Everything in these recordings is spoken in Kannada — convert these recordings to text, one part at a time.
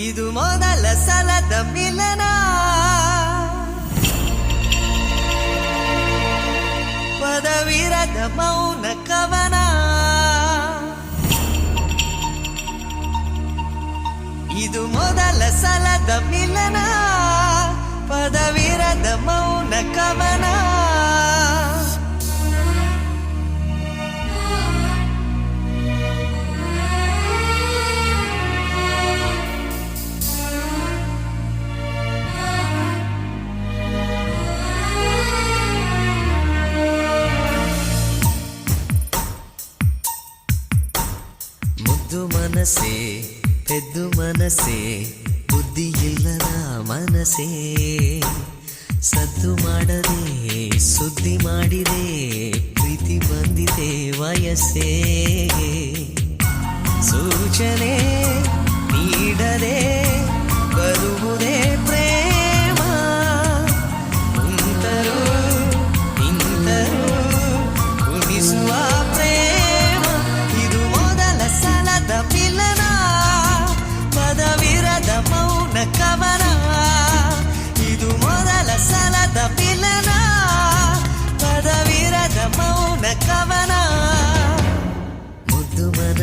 ಇದು ಮೊದಲ ಸಲದ ಮಿಲನ ಪದವಿರದ ಮೌನ ಕವನ ಇದು ಮೊದಲ ಸಲದ ಮಿಲನ ಪದವಿರದ ಮೌನ ಕವನ ಮನಸ್ಸೇ, ಪೆದ್ದು ಮನಸ್ಸೇ ಬುದ್ಧಿ ಇಲ್ಲದ ಮನಸ್ಸೇ. ಸದ್ದು ಮಾಡದೆ, ಸುದ್ದಿ ಮಾಡಿದೆ, ಪ್ರೀತಿ ಬಂದಿದೆ ವಯಸ್ಸೇ. ಸೂಚನೆ ನೀಡದೆ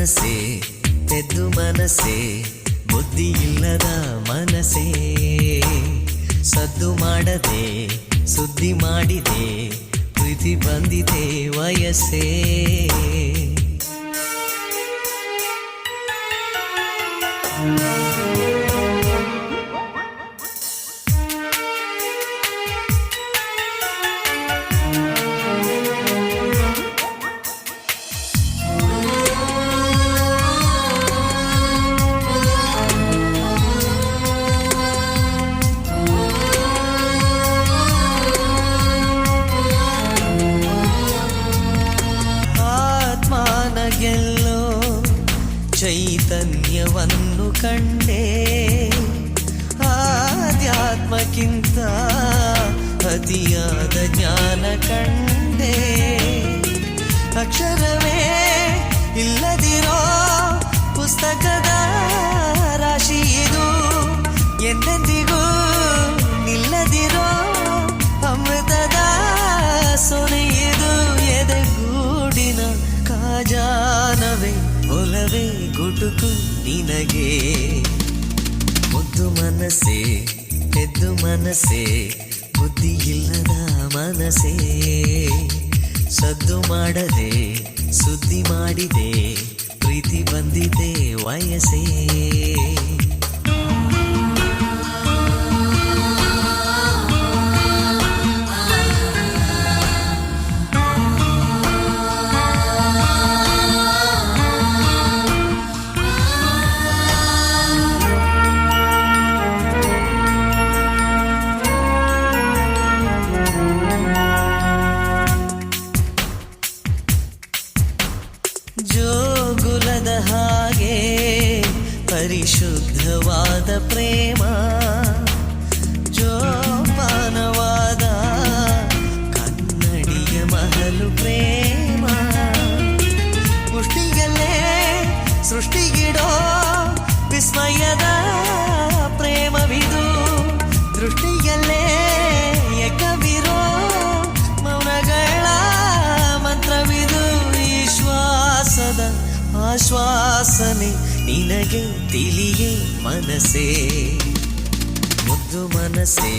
ಮನಸ್ಸೇ ಪೆದ್ದು ಮನಸ್ಸೇ ಬುದ್ಧಿ ಇಲ್ಲದ ಮನಸ್ಸೇ. ಸದ್ದು ಮಾಡದೆ ಸುದ್ದಿ ಮಾಡಿದೆ ಪ್ರೀತಿ ಬಂದಿದೆ ವಯಸ್ಸೇ. ಆತ್ಮನ ಚೈತನ್ಯವನ್ನು ಕಂಡೆ. ಆಧ್ಯಾತ್ಮಕ್ಕಿಂತ ಅತಿಯಾದ ಜ್ಞಾನ ಕಂಡೆ. ಅಕ್ಷರವೇ ಇಲ್ಲದಿರೋ ಪುಸ್ತಕದ ರಾಶಿ ಇದು. ಎಂದೆಂದಿಗೂ ನಿಲ್ಲದಿರೋ ಅಮೃತದ ಸೊನೆಯಿದು ಎದೆಗೂಡಿನ ಕಾಜಾನವೇ ಒಲವೇ ಗುಟುಕು ನಿನಗೆ. ಮುದ್ದು ಮನಸ್ಸೇ, ಎದ್ದು ಮನಸ್ಸೇ ಬುದ್ಧಿ ಇಲ್ಲದ ಮನಸ್ಸೇ. ಸದ್ದು ಮಾಡದೆ, ಸುದ್ದಿ ಮಾಡಿದೆ, ಪ್ರೀತಿ ಬಂದಿದೆ ವಯಸ್ಸೇ. ಜೋಗುಲದ ಹಾಗೆ ಪರಿಶುದ್ಧವಾದ ಪ್ರೇಮ. ಜೋಪಾನವಾದ ಆಶ್ವಾಸನೆ ನಿನಗೆ ತಿಳಿಯೇ ಮನಸೇ ಮುದ್ದು ಮನಸೇ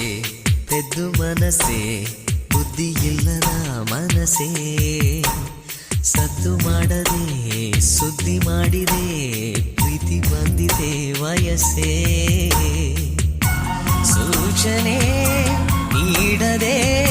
ಪೆದ್ದು ಮನಸೇ ಬುದ್ಧಿ ಇಲ್ಲದ ಮನಸ್ಸೇ? ಸದ್ದು ಮಾಡದೆ, ಸುದ್ದಿ ಮಾಡಿದೆ, ಪ್ರೀತಿ ಬಂದಿದೆ ವಯಸ್ಸೇ? ಸೂಚನೆ ನೀಡದೆ